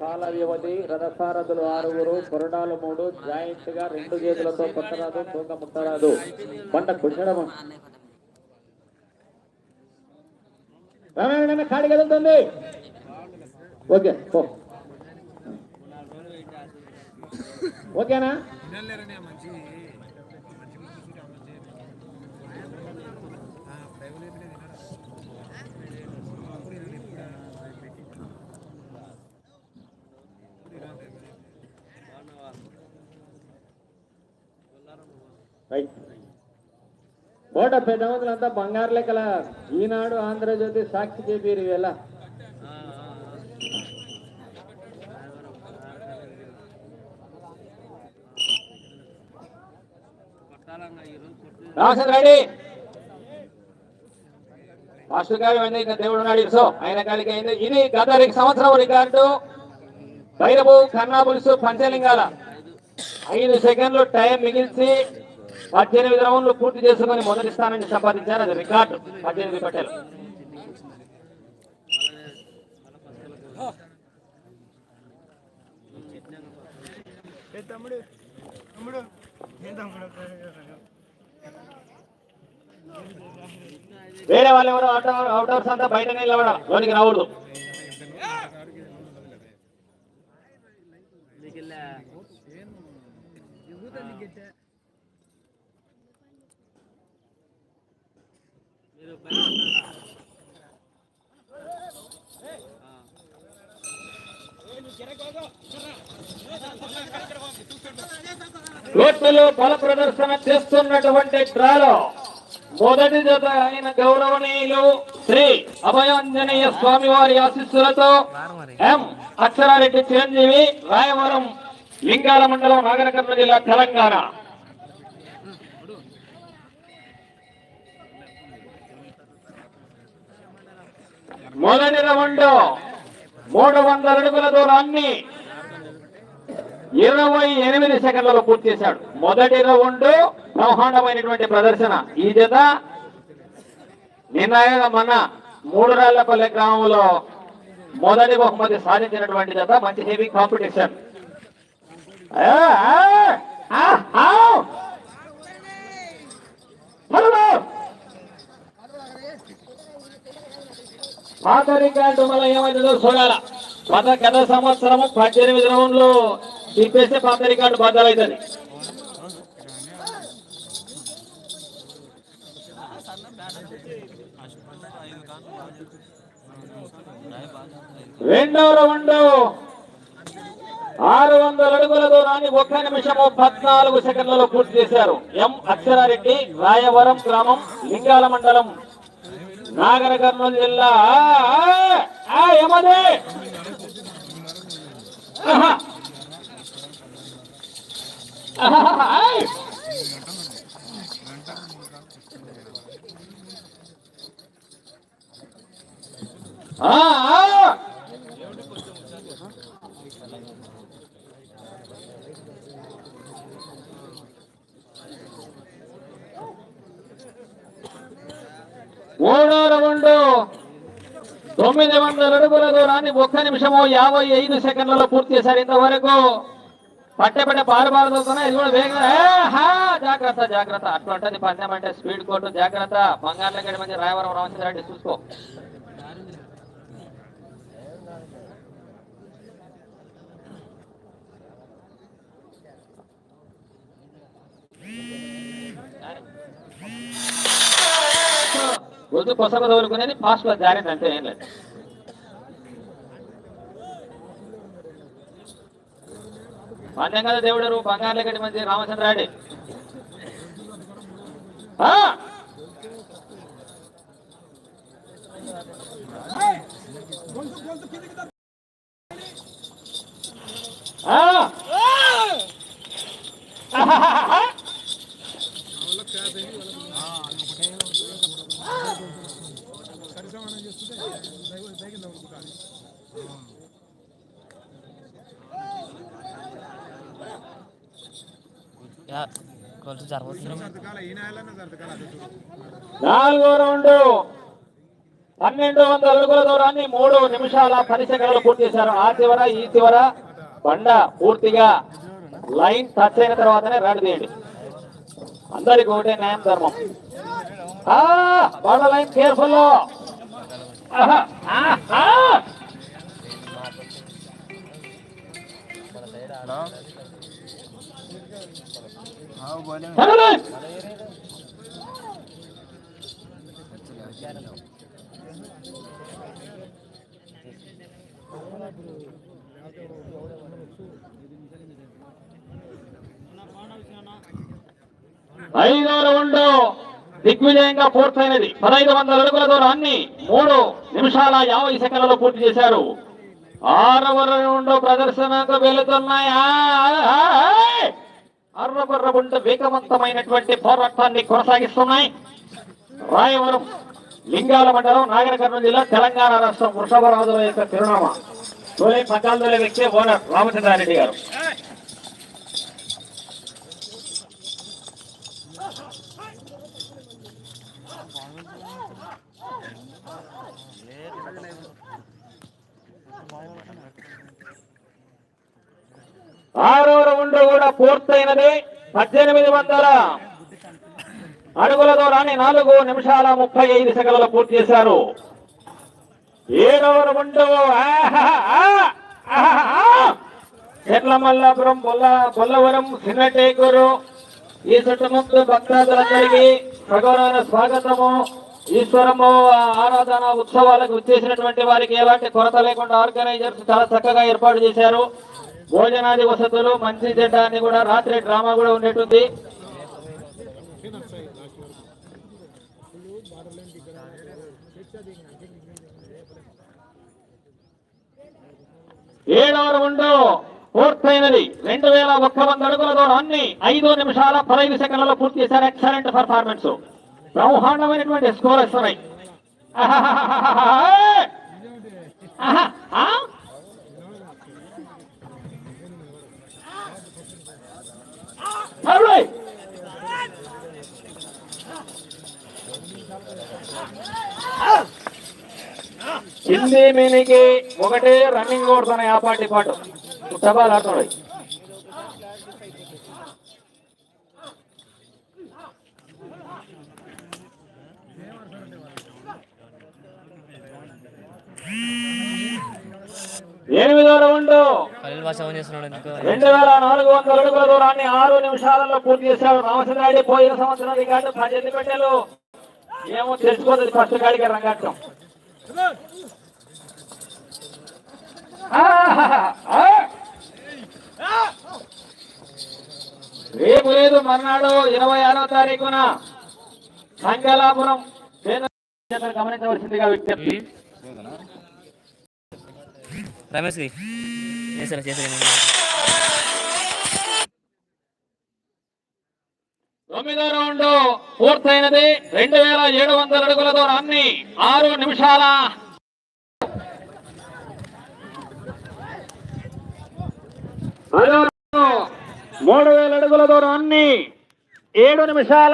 కాల వ్యవధి రథసారథులు ఆరుగురు కొరడాలు మూడు జాయింట్గా రెండు చేతులతో కొట్టరాదు తూక ముట్టరాదు. పంట కుషడము. రామాయణ ఖాళీ కదులుతుంది. ఓకే ఓకేనా? రైట్ కోట పెద్దమంతులంతా బంగారు లెక్కల. ఈనాడు ఆంధ్రజ్యోతి సాక్షి చెప్పారు ఇవేళ. రామచంద్ర రెడ్డి. మాస్టర్ గారు అయింది ఇంకా దేవుడు ఉన్నాడు. సో ఆయన కాలికి అయింది. ఇది గత రెండు సంవత్సరం రికార్డు. భైరవు కన్నాపులుసు పంచలింగాల. ఐదు సెకండ్లు టైం మిగిల్చి పద్దెనిమిది రౌండ్లు పూర్తి చేసుకుని మొదటి స్థానాన్ని సంపాదించారు. అది రికార్డు. పద్దెనిమిది పట్టెలు వేరే వాళ్ళు ఎవరు అవుట్ అవుట్ అవుటర్స్ అంతా బయట నిలవడం లోనికి రావద్దు కోర్టులో బల ప్రదర్శన చేస్తున్నటువంటి డ్రాలో మొదటి జత అయిన గౌరవనీయులు శ్రీ అభయాంజనేయ స్వామి వారి ఆశీస్సులతో ఎం అక్షరారెడ్డి చిరంజీవి రాయవరం లింగాల మండలం నాగరకర్ణ జిల్లా తెలంగాణ. మొదటి రౌండ్ మూడు వందల అడుగుల దూరాన్ని ఇరవై ఎనిమిది సెకండ్లలో పూర్తి చేశాడు. మొదటి రౌండ్ బ్రహ్మాండమైనటువంటి ప్రదర్శన. ఈ జత నిన్న మన మూడు రాళ్ళపల్లె గ్రామంలో మొదటి బహుమతి సాధించినటువంటి జత మంచి హెవీ కాంపిటీషన్. పాత రికార్డు మళ్ళీ ఏమైందో చూడాల. గత గత సంవత్సరము పద్దెనిమిది రౌండ్లు తిప్పేస్తే పాత రికార్డు బద్దలవుతుంది రెండవ రౌండ్ ఆరు వందల అడుగుల దూరాన్ని ఒక్క నిమిషము పద్నాలుగు సెకండ్లలో పూర్తి చేశారు. ఎం అక్షరారెడ్డి రాయవరం గ్రామం లింగాల మండలం నాగర కర్నూలు జిల్లా ఏమది? ఆ, ఆ. మూడో రౌండ్ తొమ్మిది వందల అడుగుల దూరాన్ని ఒక్క నిమిషము యాభై ఐదు సెకండ్లలో పూర్తి చేశారు ఇంతవరకు. పట్టె పట్టే పాలు ఇది కూడా వేగంగా. జాగ్రత్త జాగ్రత్త. అటువంటిది పందెం అంటే స్పీడ్ కోర్టు జాగ్రత్త. బంగారు గడి మంచి రాయవరం రామచంద్ర రెడ్డి చూసుకో. గొంతు కొసగ తోలుకునేది ఫాస్ట్లో జారింది అంటే ఏం లేదు. పందెం కదా దేవుడు బంగారు గడి మంచి రామచంద్రాడి ఆ! సరిసమానం చేస్తుంటే నాలుగో రౌండ్. పన్నెండు వందల అడుగుల దూరాన్ని మూడు నిమిషాల పది సెకండ్లు పూర్తి చేశారు. ఆ చివర ఈ చివర. బండ పూర్తిగా లైన్ టచ్ అయిన తర్వాతనే రాడు తీయండి. అందరికి ఒకటే న్యాయం ధర్మం. ఆ, బండ లైన్ కేర్ఫుల్ ఐదో రౌండ్ దిగ్విజయంగా పూర్తయినది. పదహైదు వందల అడుగుల దూరాన్ని మూడు నిమిషాల యాభై సెకండ్లలో పూర్తి చేశారు. ఆరవ రౌండ్ ప్రదర్శనకు వెళుతున్నాయా? ఆ, వేగవంతమైనటువంటి పోరాటాన్ని కొనసాగిస్తున్నాయి. రాయవరం లింగాల మండలం నాగర కర్నూలు జిల్లా తెలంగాణ రాష్ట్రం వృషభరాజుల యొక్క చిరునామా. తొలి పద్నాలుగుల వ్యక్తి ఓనర్ రామచంద్రారెడ్డి గారు. ఆరో రౌండ్ కూడా పూర్తయినది. పద్దెనిమిది వందల అడుగుల దూరాన్ని నాలుగు నిమిషాల ముప్పై ఐదు సెకండ్లు పూర్తి చేశారు. ఏడవ రౌండ్. చెట్లమల్లాపురం బొల్ల బొల్లవరం చిన్నటేకూరు ఈ చుట్టుముందు భక్తాదులందరికీ భగవన స్వాగతము. ఈశ్వరము ఆరాధన ఉత్సవాలకు వచ్చేసినటువంటి వారికి ఎలాంటి కొరత లేకుండా ఆర్గనైజర్స్ చాలా చక్కగా ఏర్పాటు చేశారు. భోజనాది వసతులు మంచి చెడ్డ అని కూడా రాత్రి డ్రామా కూడా ఉండేటుంది. ఏడవ రౌండ్ పూర్తయినది. రెండు వేల ఒక్క వంద అడుగుల దూరాన్ని ఐదు నిమిషాల పదహైదు సెకండ్లలో పూర్తి చేశారు. ఎక్సలెంట్ పర్ఫార్మెన్స్ బ్రహ్మాండమైనటువంటి స్కోర్ వస్తున్నాయి. హిందీ మీనికి ఒకటే రన్నింగ్ కొడుతున్నాయి ఆ పాటి పాటు. సభలు ఆడుతున్నాయి ఎనిమిదో రౌండ్. రెండు వేల నాలుగు వందల అడుగుల దూరాన్ని ఆరు నిమిషాలలో పూర్తి చేశాడు. రామచంద్రాడి పోయిన సంవత్సరం రికార్డు పద్దెనిమిది పెట్టాలు. ఏమో తెలుసుకోదు ఫస్ట్ గాడికి రంగాటం రేపు లేదు మర్నాడు ఇరవై ఆరో తారీఖున సంగలాపురం గమనించవలసిందిగా విజ్ఞప్తి. చేశారా చేశారా తొమ్మిదో రౌండ్ పూర్తయినది. రెండు వేల ఏడు వందల అడుగుల దూరాన్ని ఆరు నిమిషాల పదో రౌండ్ మూడు వేల అడుగుల దూరాన్ని ఏడు నిమిషాల